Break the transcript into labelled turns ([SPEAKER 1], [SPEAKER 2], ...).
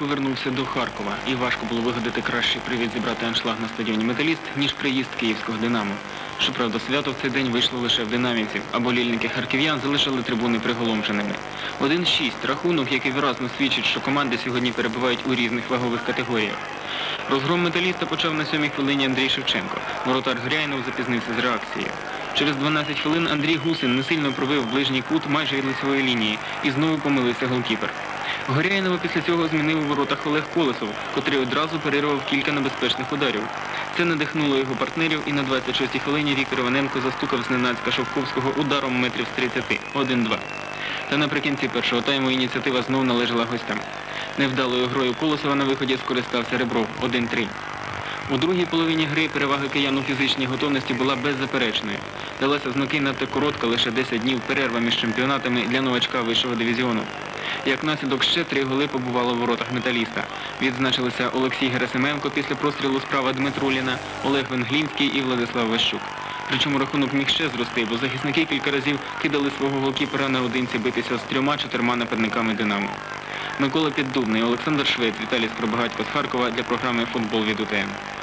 [SPEAKER 1] повернувся до Харкова, і важко було вигадати кращий привід зібрати аншлаг на стадіоні Металіст, ніж приїзд київського Динамо. Щоправда, свято в цей день вийшло лише в динамівців, а болільники харків'ян залишили трибуни приголомшеними. 1-6 – рахунок, який виразно свідчить, що команди сьогодні перебувають у різних вагових категоріях. Розгром металіста почав на сьомій хвилині Андрій Шевченко. Воротар Гряйнов запізнився з реакцією. Через 12 хвилин Андрій Гусин не сильно пробив ближній кут майже від лицевої лінії і знову помилився голкіпер. Горяйнова після цього змінив у воротах Олег Колесов, котрий одразу перервав кілька небезпечних ударів. Це надихнуло його партнерів і на 26-й хвилині Віктор Іваненко застукав зненацька Шовковського ударом метрів з 30 – 1-2. Та наприкінці першого тайму ініціатива знов належала гостям. Невдалою грою Колосова на виході скористався Ребров 1-3. У другій половині гри перевага киян у фізичній готовності була беззаперечною. Далася знаки надто коротка, лише 10 днів перерва між чемпіонатами для новачка вищого дивізіону. Як наслідок ще три голи побувало в воротах металіста. Відзначилися Олексій Герасименко після прострілу справа Дмитруліна, Олег Венглінський і Владислав Ващук. Причому рахунок міг ще зрости, бо захисники кілька разів кидали свого голкіпера наодинці битися з трьома-чотирма нападниками Динамо. Микола Піддубний, Олександр Швець, Віталій Скоробагатько з Харкова для програми Футбол від УТМ.